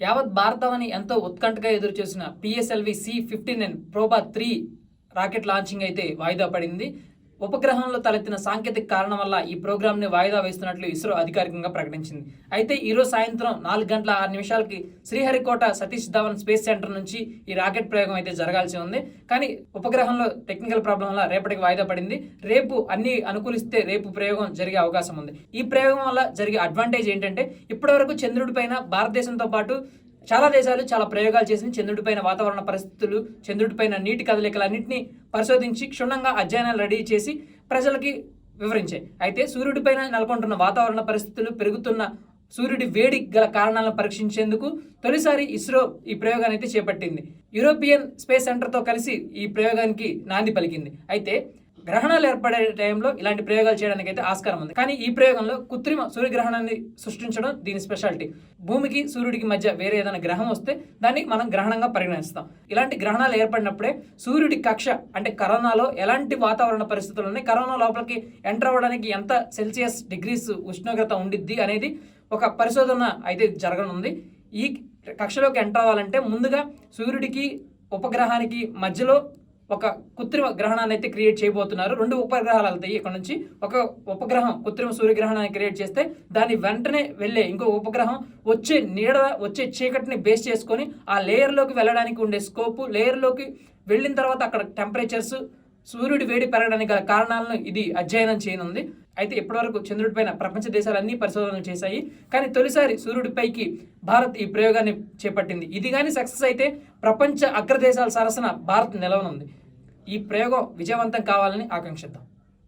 యావత్ భారతావని ఎంతో ఉత్కంఠగా ఎదురుచూసిన PSLV C fifteen nine Proba three rocket launching అయితే వాయిదా పడింది. ఉపగ్రహంలో తలెత్తిన సాంకేతిక కారణం వల్ల ఈ ప్రోగ్రామ్ని వాయిదా వేస్తున్నట్లు ఇస్రో అధికారికంగా ప్రకటించింది. అయితే ఈరోజు సాయంత్రం నాలుగు గంటల ఆరు నిమిషాలకి శ్రీహరికోట సతీష్ ధవన్ స్పేస్ సెంటర్ నుంచి ఈ రాకెట్ ప్రయోగం అయితే జరగాల్సి ఉంది. కానీ ఉపగ్రహంలో టెక్నికల్ ప్రాబ్లం వల్ల రేపటికి వాయిదా పడింది. రేపు అన్ని అనుకూలిస్తే రేపు ప్రయోగం జరిగే అవకాశం ఉంది. ఈ ప్రయోగం వల్ల జరిగే అడ్వాంటేజ్ ఏంటంటే ఇప్పటివరకు చంద్రుడి పైన భారతదేశంతో పాటు చాలా దేశాలు చాలా ప్రయోగాలు చేసి చంద్రుడిపైన వాతావరణ పరిస్థితులు చంద్రుడిపైన నీటి కదలికలన్నింటినీ పరిశోధించి క్షుణ్ణంగా అధ్యయనాలు రెడీ చేసి ప్రజలకి వివరించాయి. అయితే సూర్యుడిపైన నెలకొంటున్న వాతావరణ పరిస్థితులు పెరుగుతున్న సూర్యుడి వేడి గల కారణాలను పరీక్షించేందుకు తొలిసారి ఇస్రో ఈ ప్రయోగాన్ని అయితే చేపట్టింది. యూరోపియన్ స్పేస్ సెంటర్తో కలిసి ఈ ప్రయోగానికి నాంది పలికింది. అయితే గ్రహణాలు ఏర్పడే టైంలో ఇలాంటి ప్రయోగాలు చేయడానికి అయితే ఆస్కారం ఉంది. కానీ ఈ ప్రయోగంలో కృత్రిమ సూర్యగ్రహణాన్ని సృష్టించడం దీని స్పెషాలిటీ. భూమికి సూర్యుడికి మధ్య వేరే ఏదైనా గ్రహం వస్తే దాన్ని మనం గ్రహణంగా పరిగణిస్తాం. ఇలాంటి గ్రహణాలు ఏర్పడినప్పుడే సూర్యుడి కక్ష అంటే కరోనాలో ఎలాంటి వాతావరణ పరిస్థితులు ఉన్నాయి కరోనా లోపలికి ఎంటర్ అవ్వడానికి ఎంత సెల్సియస్ డిగ్రీస్ ఉష్ణోగ్రత ఉండిద్ది అనేది ఒక పరిశోధన అయితే జరగనుంది. ఈ కక్షలోకి ఎంటర్ అవ్వాలంటే ముందుగా సూర్యుడికి ఉపగ్రహానికి మధ్యలో ఒక కృత్రిమ గ్రహణాన్ని అయితే క్రియేట్ చేయబోతున్నారు. రెండు ఉపగ్రహాలు వెళ్తాయి ఇక్కడ నుంచి. ఒక ఉపగ్రహం కృత్రిమ సూర్యగ్రహణాన్ని క్రియేట్ చేస్తే దాని వెంటనే వెళ్ళే ఇంకో ఉపగ్రహం వచ్చే నీడ వచ్చే చీకటిని బేస్ చేసుకొని ఆ లేయర్లోకి వెళ్ళడానికి ఉండే స్కోపు లేయర్లోకి వెళ్ళిన తర్వాత అక్కడ టెంపరేచర్స్ సూర్యుడి వేడి పెరగడానికి గల కారణాలను ఇది అధ్యయనం చేయనుంది. అయితే ఇప్పటివరకు చంద్రుడిపైన ప్రపంచ దేశాలన్నీ పరిశోధనలు చేశాయి. కానీ తొలిసారి సూర్యుడిపైకి భారత్ ఈ ప్రయోగాన్ని చేపట్టింది. ఇది కానీ సక్సెస్ అయితే ప్రపంచ అగ్రదేశాల సరసన భారత్ నిలవనుంది. ఈ ప్రయోగం విజయవంతం కావాలని ఆకాంక్షిద్దాం.